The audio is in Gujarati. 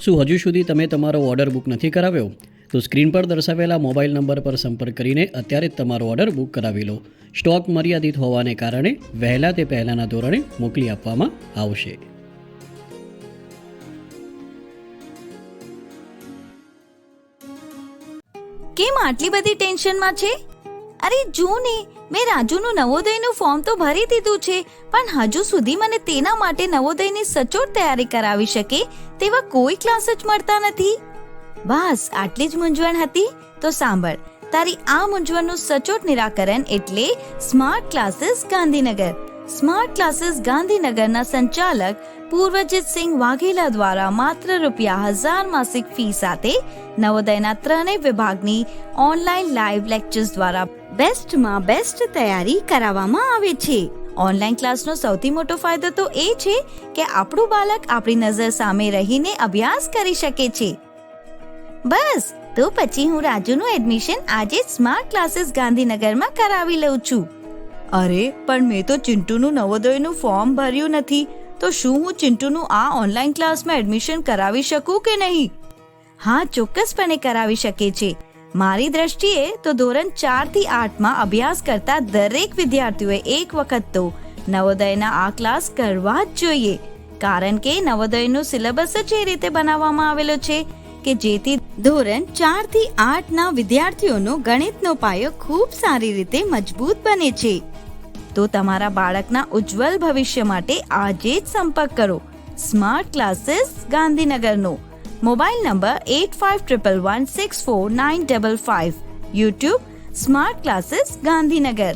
શું હજુ સુધી તમે તમારો ઓર્ડર બુક નથી કરાવ્યો? તો સ્ક્રીન પર દર્શાવેલા મોબાઈલ નંબર પર સંપર્ક કરીને અત્યારે જ તમારો ઓર્ડર બુક કરાવી લો. સ્ટોક મર્યાદિત હોવાને કારણે વહેલા તે પહેલાંના ધોરણે મોકલી આપવામાં આવશે. કેમ આટલી બધી ટેન્શનમાં છે? અરે જો ને, મેં રાજુનું નવોદયનું ફોર્મ તો ભરી દીધું છે, પણ હજુ સુધી મને તેના માટે નવોદયની સચોટ તૈયારી કરાવી શકે તેવા કોઈ ક્લાસ જ મળતા નથી. બસ, આટલી જ મૂંઝવણ હતી? તો સાંભળ, તારી આ મૂંઝવણનું સચોટ નિરાકરણ એટલે smart classes Gandhinagar. Smart classes ગાંધીનગરના સંચાલક પૂર્વજીત સિંહ વાઘેલા દ્વારા માત્ર રૂપિયા હજાર માસિક ફી સાથે નવોદયના ત્રણેય વિભાગની ઓનલાઈન લાઈવ લેક્ચર્સ દ્વારા બેસ્ટમાં બેસ્ટ તૈયારી કરાવવામાં આવે છે. ઓનલાઈન ક્લાસનો સૌથી મોટો ફાયદો તો એ છે કે આપણું બાળક આપણી નજર સામે રહીને અભ્યાસ કરી શકે છે. બસ, તો પછી હું રાજુનું એડમિશન આજે સ્માર્ટ ક્લાસીસ ગાંધીનગરમાં કરાવી લઉં છું. અરે, પણ મેં તો ચિંટુનું નવોદયનું ફોર્મ ભર્યું નથી. તો શું હું ચિંટુનું આ ઓનલાઈન ક્લાસમાં એડમિશન કરાવી શકું કે નહીં? હા, ચોક્કસપણે કરાવી શકે છે. મારી દ્રષ્ટિએ તો ધોરણ ચારથી આઠમાં અભ્યાસ કરતા દરેક વિદ્યાર્થીઓએ એક વખત તો નવોદયના આ ક્લાસ કરવા જ જોઈએ. કારણ કે નવોદયનું સિલેબસ જ એ રીતે બનાવવામાં આવેલો છે. કે જેથી ધોરણ ચારથી આઠના વિદ્યાર્થીઓનો ગણિતનો પાયો ખૂબ સારી રીતે મજબૂત બને છે. તો તમારા બાળકના ઉજ્જવલ ભવિષ્ય માટે આજે જ સંપર્ક કરો. Smart classes, ગાંધીનગરનો. Mobile number eight five triple one six four nine double five YouTube, smart classes, Gandhinagar.